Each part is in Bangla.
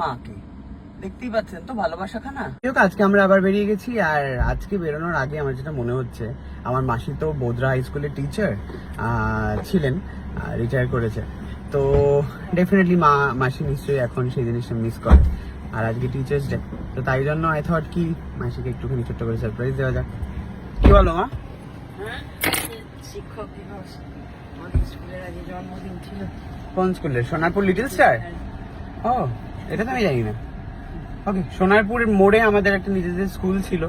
মাকে। দেখতেই পাচ্ছেন তো ভালোবাসা খানা আজকে আমরা আবার বেরিয়ে গেছি আর আজকে বেরোনোর আগে আমার যেটা মনে হচ্ছে আমার মাসি তো বোদরা হাই স্কুলের টিচার ছিলেন রিটায়ার করেছে। তো ডেফিনেটলি মা মাসি নিশ্চয়ই এখন সেই জিনিসটা মিস করে। আর আজকে টিচার্স ডে তো তাই জন্য আই থট কি মাসিকে একটুখানি ছোট্ট করে সারপ্রাইজ দেওয়া যাক। কি বলো মা? শিক্ষক দিবস। আমাদের স্কুলের আগে জন্মদিন ছিল। কোন স্কুলের সোনারপুর লিটল স্টার ও, এটা তো আমি জানি না। ওকে সোনারপুর মোড়ে আমাদের একটা নিজেদের স্কুল ছিল।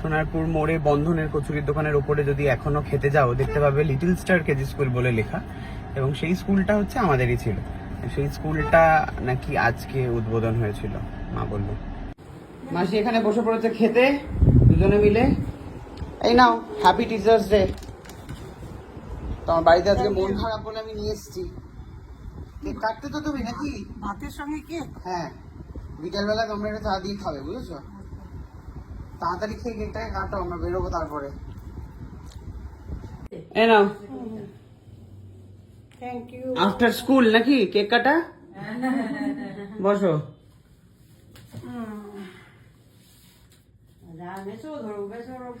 সোনারপুর মোড়ে বন্ধনের কচুরির দোকানের ওপরে যদি এখনও খেতে যাও, দেখতে পাবে লিটল স্টার কেজি স্কুল বলে লেখা। এবং সেই স্কুলটা হচ্ছে আমাদেরই ছিল। সেই স্কুলটা নাকি আজকে উদ্বোধন হয়েছিল, মা বলল। মাসি এখানে বসে পড়েছে খেতে, দুজনে মিলে। এই নাও হ্যাপি টিচার্স ডে তোমার বাড়িতে আজকে মন খারাপ বলে আমি নিয়ে এসেছি। কেক কাটতে তো তুমি নাকি? ভাতের সঙ্গে কে? হ্যাঁ বিকেলবেলা তোমরা এটা চা দিয়ে খাবে বুঝেছ? তাড়াতাড়ি খেয়ে কেকটাকে কাটো আমরা বেরোবো তারপরে। এ নাও। থ্যাংক ইউ আফটার স্কুল নাকি কেক কাটা? বসো। ধরো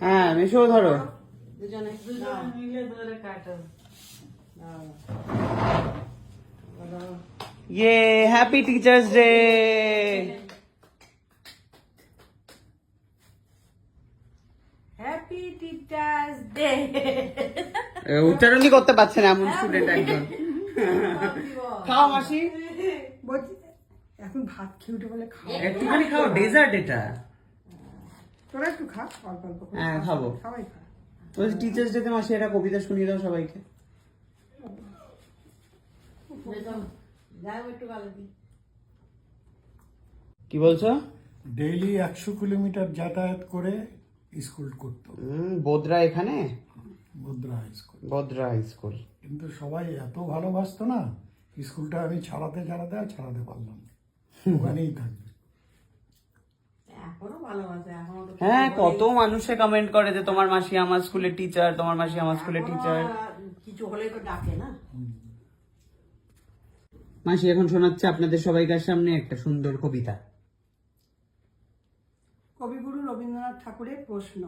হ্যাঁ মেশো ধরো। দুজনে। দুজনে মিলে ধরে কাটো। ইয়ে happy teachers day happy teachers day উচ্চারণই করতে পারছে না এমন স্টুডেন্ট একজন। খাও মাসি। বলছি এখন ভাত খেয়ে উঠে বলে খাও একটুখানি খাও ডেজার্ট এটা। তোরা একটু খা অল্প অল্প হ্যাঁ খাব। সবাই খা। টিচার্স ডেতে মাসি একটা কবিতা শুনিয়ে দাও সবাইকে যাও একটু ভালো দিই কি বলছো? ডেইলি একশো কিলোমিটার যাতায়াত করে স্কুল করত বোদরা এখানে? মুদ্রা high school. Bodra high school. কিন্তু সবাই এত ভালোবাসতো না স্কুলটা আমি ছাড়াতে ছাড়াতে আর ছাড়াতে পারলাম না। ওখানেই থাকবে। হ্যাঁ কত মানুষে কমেন্ট করে যে তোমার মাসি আমার স্কুলের টিচার তোমার মাসি আমার স্কুলের টিচার কিছু হলে তো ডাকে না। মাসি এখন শোনাচ্ছে আপনাদের সবাইকার সামনে একটা সুন্দর কবিতা। কবিগুরু রবীন্দ্রনাথ ঠাকুরের প্রশ্ন,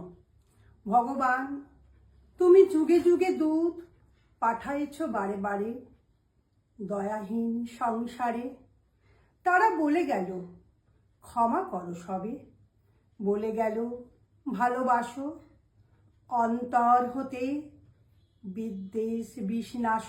ভগবান, তুমি যুগে যুগে দুধ পাঠাইছ বারে বারে দয়াহীন সংসারে। তারা বলে গেল, ক্ষমা করো সবে। বলে গেল, ভালোবাসো, অন্তর হতে বিদ্বেষ বিষ্ণাস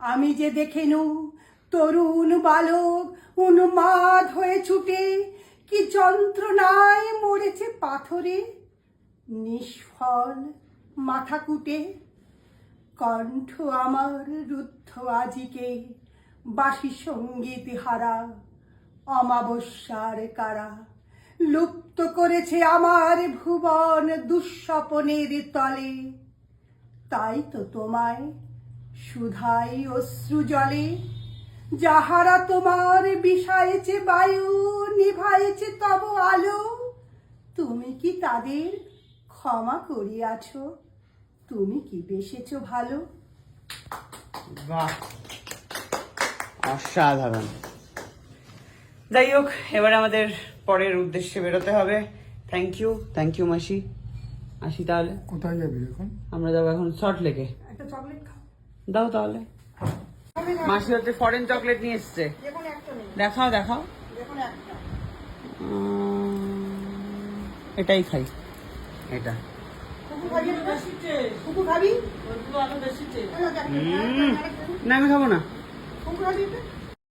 আমি যে দেখে দেখেনু তরুণ বালক, উন্মাদ হয়ে ছুটে, কি যন্ত্রণায় মরেছে পাথরে? নিষ্ফল মাথা কুটে, কণ্ঠ আমার রুদ্ধ আজিকে বাসি সংগীত হারা, অমাবস্যার কারা? লুপ্ত করেছে আমার ভুবন দুঃস্বপনের তলে, তাই তো তোমায় সুধাই অশ্রু জলে যাহারা তোমার বিষায়েছে বায়ু নিভায়েছে তব আলো তুমি কি তাদের ক্ষমা করিয়াছ? তুমি কি বেসেছ ভালো? বাহ অসাধারণ। যাই হোক এবার আমাদের পরের উদ্দেশ্যে বেরোতে হবে। থ্যাংক ইউ থ্যাংক ইউ মাসি। আসি তাহলে। কোথায় যাবি এখন? আমরা যাব এখন শর্ট লেকে একটা চকলেট দাও তাহলে। মাসি হচ্ছে ফরেন চকলেট নিয়ে এসছে। দেখাও দেখাও। এটাই খাই। এটা। না, আমি খাব না?